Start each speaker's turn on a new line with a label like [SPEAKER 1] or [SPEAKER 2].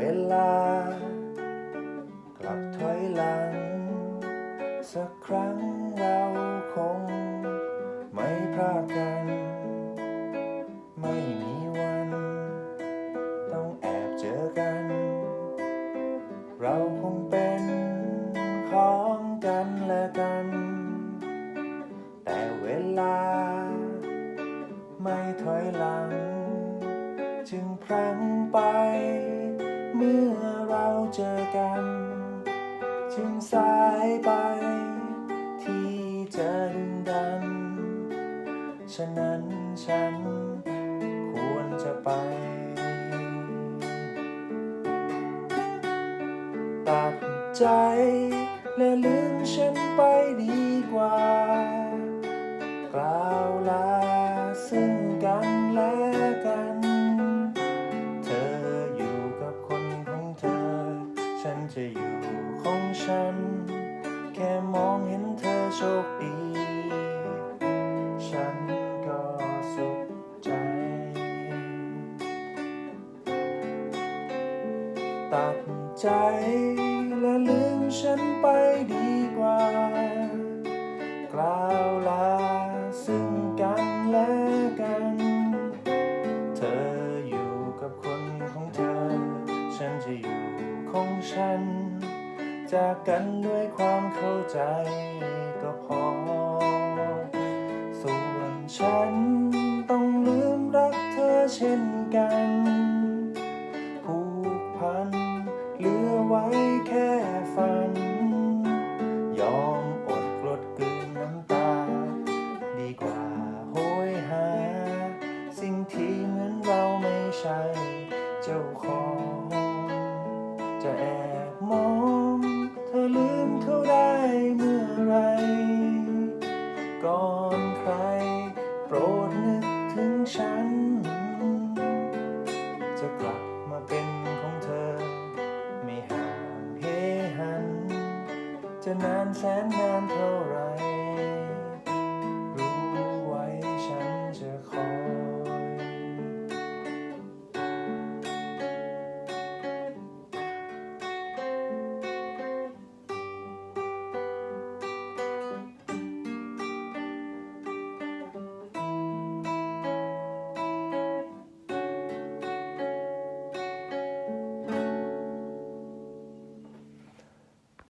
[SPEAKER 1] เวลา กลับถอยหลัง สักครั้งเราคง ไม่พลาดกัน ไม่มีวัน ต้องแอบเจอกัน เราคงเป็นของกันและกัน แต่เวลา ไม่ถอยหลัง จึงพลังไป เจอกัน จึงสายไป ที่จะดึงดัน ฉะนั้นฉันควรจะไป ตัดใจและลื จะอยู่ของฉัน แค่มองเห็นเธอโชคดี ฉันก็สุขใจ ตัดใจและลืมฉันไปดีกว่า กล่าวลาซึ่งกันและกัน เธออยู่กับคนของเธอ ฉันจะอยู่ ของฉัน จากกันด้วยความเข้าใจก็พอ ส่วนฉัน จะแอบมองเธอลืมเขาได้เมื่อไร ก่อนใคร โปรดนึกถึงฉัน จะกลับมาเป็นของเธอ ไม่ห่างเฮหัน จะนานแสนนานเท่าไหร